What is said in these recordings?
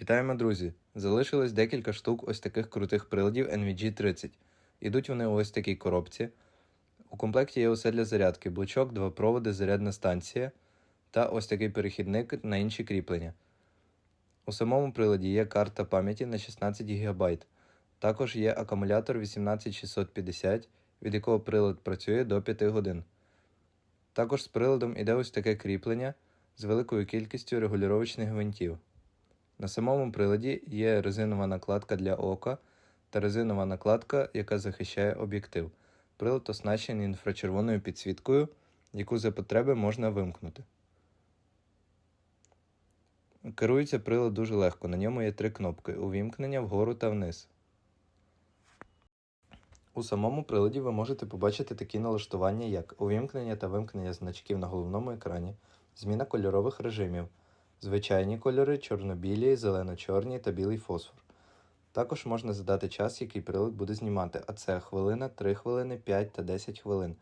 Вітаємо, друзі! Залишилось декілька штук ось таких крутих приладів NVG30. Ідуть вони у ось такій коробці. У комплекті є усе для зарядки: блочок, два проводи, зарядна станція та ось такий перехідник на інші кріплення. У самому приладі є карта пам'яті на 16 ГБ. Також є акумулятор 18650, від якого прилад працює до 5 годин. Також з приладом іде ось таке кріплення з великою кількістю регулювачних гвинтів. На самому приладі є резинова накладка для ока та резинова накладка, яка захищає об'єктив. Прилад оснащений інфрачервоною підсвіткою, яку за потреби можна вимкнути. Керується прилад дуже легко. На ньому є три кнопки: увімкнення вгору та вниз. У самому приладі ви можете побачити такі налаштування, як увімкнення та вимкнення значків на головному екрані, зміна кольорових режимів, звичайні кольори, чорно-білі, зелено-чорні та білий фосфор. Також можна задати час, який прилад буде знімати, а це хвилина, 3 хвилини, 5 та 10 хвилин.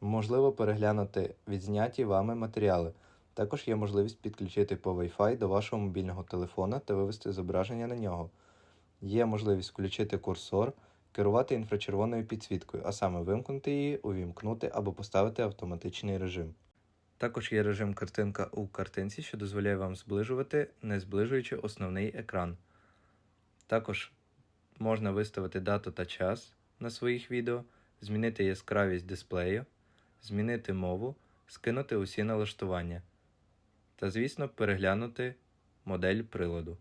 Можливо переглянути відзняті вами матеріали. Також є можливість підключити по Wi-Fi до вашого мобільного телефона та вивести зображення на нього. Є можливість включити курсор, керувати інфрачервоною підсвіткою, а саме вимкнути її, увімкнути або поставити автоматичний режим. Також є режим картинка у картинці, що дозволяє вам зближувати, не зближуючи основний екран. Також можна виставити дату та час на своїх відео, змінити яскравість дисплею, змінити мову, скинути усі налаштування та, звісно, переглянути модель приладу.